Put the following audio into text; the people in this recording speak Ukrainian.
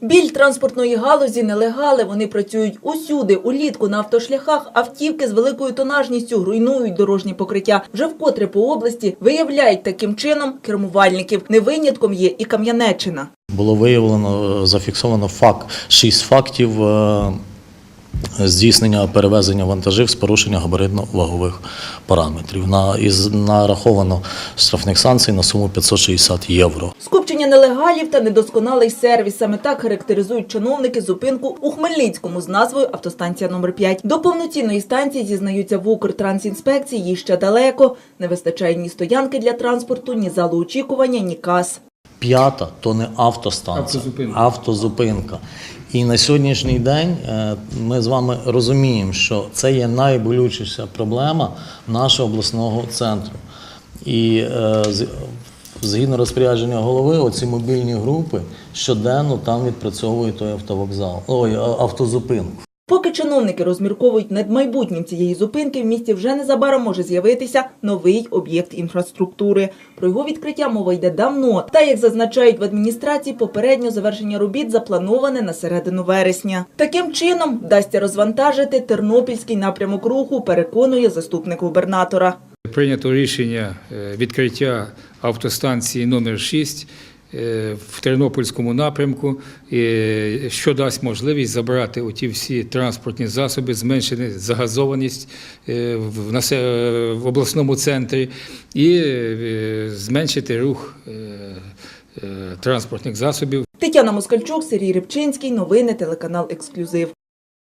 Біль транспортної галузі нелегали. Вони працюють усюди. Улітку на автошляхах автівки з великою тонажністю руйнують дорожні покриття. Вже вкотре по області виявляють таким чином кермувальників. Не винятком є і Кам'янеччина. Було виявлено, е, зафіксовано факт, шість фактів е, здійснення перевезення вантажів з порушення габаритно-вагових параметрів. На, із нараховано штрафних санкцій на суму 560 євро. Скупчення нелегалів та недосконалий сервіс. Саме так характеризують чиновники зупинку у Хмельницькому з назвою автостанція номер 5 До повноцінної станції зізнаються в Укртрансінспекції їй ще далеко. Не вистачає ні стоянки для транспорту, ні залу очікування, ні кас. П'ята то не автостанція, Автозупинка. автозупинка. І на сьогоднішній день е, ми з вами розуміємо, що це є найболючіша проблема нашого обласного центру. І е, з- згідно розпорядження голови, оці мобільні групи щоденно там відпрацьовують той автовокзал, ой, автозупинку. Поки чиновники розмірковують над майбутнім цієї зупинки, в місті вже незабаром може з'явитися новий об'єкт інфраструктури. Про його відкриття мова йде давно. Та як зазначають в адміністрації, попередньо завершення робіт заплановане на середину вересня. Таким чином вдасться розвантажити тернопільський напрямок руху, переконує заступник губернатора. Прийнято рішення е, відкриття автостанції номер 6 е, в Тернопільському напрямку, е, що дасть можливість забрати оті всі транспортні засоби, зменшити загазованість в обласному центрі і зменшити рух транспортних засобів. Тетяна Москальчук, Сергій Рибчинський. Новини телеканал Ексклюзив.